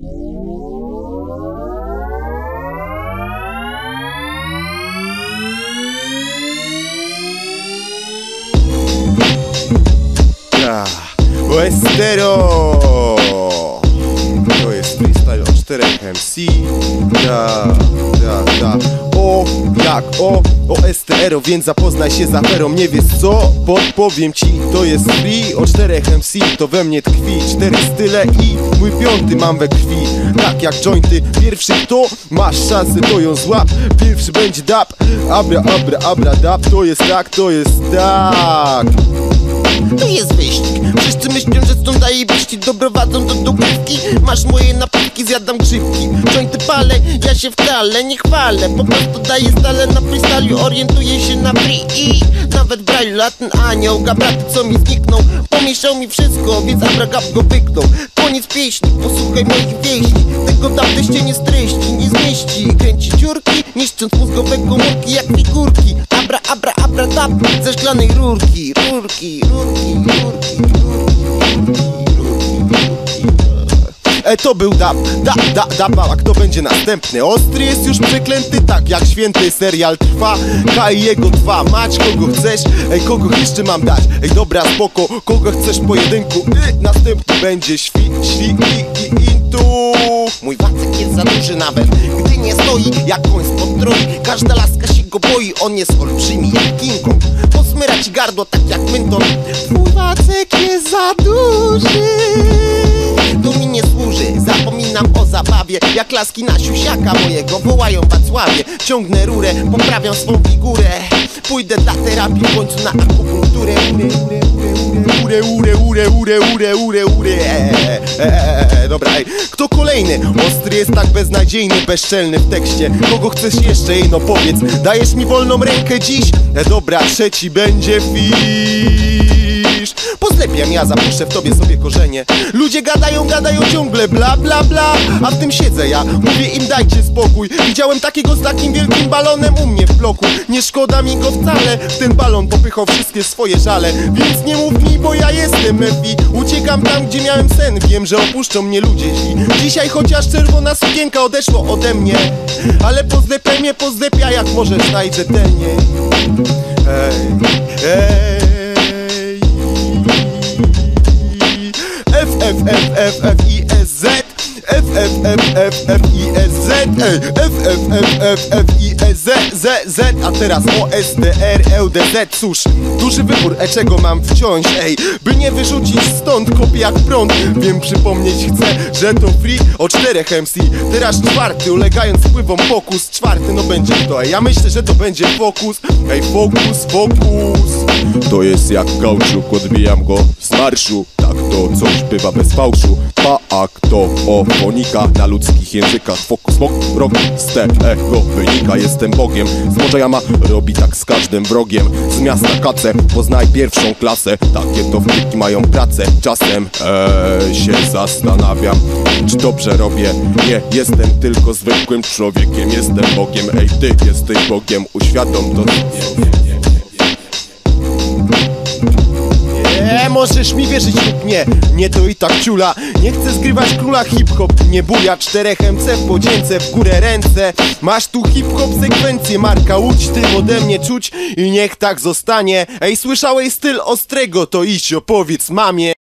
Ja, Westero! To jest freestyle o czterech MC. Da, da, da. O, jak, o, o STR, więc zapoznaj się z aferą. Nie wiesz co? Podpowiem ci, to jest free o czterech MC. To we mnie tkwi cztery style i mój piąty mam we krwi. Tak jak jointy, pierwszy kto masz szansę, to ją złap. Pierwszy będzie dab, abra, abra, abra, dab. To jest tak, to jest tak. To jest wyścig Wszyscy myślą, że są zajebiści Doprowadzą do dogrywki Masz moje napitki, zjadam grzybki Jointy palę, ja się wcale nie chwalę. Po prostu daję stale na freestylu Orientuję się na free i Nawet brailu, a ten anioł Gabraty co mi zniknął? Pomieszał mi wszystko, więc abragab go wyknął Koniec pieśni, posłuchaj moich wieści. Tego się nie streści, nie zmieści. Kręci dziurki, niszcząc mózgowe komórki Jak figurki. Abra, abra, abra, dab Ze szklanej rurki, rurki, rurki, rurki, rurki, E, to był dab, da, da, dab, a kto będzie następny? Ostry jest już przeklęty, tak jak święty serial trwa K i jego dwa, mać kogo chcesz, ej kogo jeszcze mam dać? Ej dobra, spoko, kogo chcesz pojedynku? Y, następny będzie świ, świ, i, i, intu Mój wacek jest za duży nawet Gdy nie stoi jak koń spod troi Każda laska się go boi On jest olbrzymi jak King Kong Posmyra ci gardło tak jak Mynton Twój wacek jest za duży zabawie. Jak laski na siusiaka mojego Wołają Wacławie. Ciągnę rurę, poprawiam swą figurę. Pójdę dla terapii w końcu na akupunkturę. Ure, ure, ure, ure, ure, ure, ure, ure e, e, e, Dobra, kto kolejny? Ostry jest tak beznadziejny, bezczelny w tekście. Kogo chcesz jeszcze? Ej, no powiedz. Dajesz mi wolną rękę dziś? E, dobra, trzeci będzie fisz Pozlepiam ja, zapuszczę w tobie sobie korzenie. Ludzie gadają, gadają ciągle bla bla bla. A w tym siedzę ja, mówię im dajcie spokój. Widziałem takiego z takim wielkim balonem u mnie w bloku. Nie szkoda mi go wcale W ten balon popychał wszystkie swoje żale. Więc nie mów mi, bo ja jestem Mefi Uciekam tam, gdzie miałem sen. Wiem, że opuszczą mnie ludzie źli. Dzisiaj chociaż czerwona sukienka odeszło ode mnie. Ale pozlepiaj mnie, pozlepia jak możesz najrzetelniej Ej, ej F, F, F, F, I, S, Z F, F, F, F, F, I, S, Z Ej, F, F, F, F, F, I, S, Z, Z, Z A teraz O, S, D, R, E, D, Z Cóż, duży wybór, e czego mam wciąć Ej, by nie wyrzucić stąd kopię jak prąd Wiem, przypomnieć chcę, że to free o czterech MC Teraz czwarty, ulegając wpływom pokus Czwarty, no będzie to, ej, ja myślę, że to będzie fokus Ej, fokus, fokus To jest jak kauczuk, odbijam go z marszu Tak to coś bywa bez fałszu. Pa, a kto o fonika? Na ludzkich językach Fokus, fok, rok, z tego wynika Jestem Bogiem, z morza jama robi tak z każdym wrogiem. Z miasta kace, poznaj pierwszą klasę. Takie to wtyki mają pracę. Czasem eee, się zastanawiam Czy dobrze robię? Nie, jestem tylko zwykłym człowiekiem Jestem Bogiem, ej ty jesteś Bogiem Uświadom to. sobie nie, możesz mi wierzyć lub nie Nie to i tak ciula. Nie chcę zgrywać króla hip-hop Nie buja. Czterech MC w podzięce W górę ręce. Masz tu hip-hop sekwencję Marka łódź tym ode mnie czuć I niech tak zostanie. Ej, słyszałeś styl ostrego To idź opowiedz mamie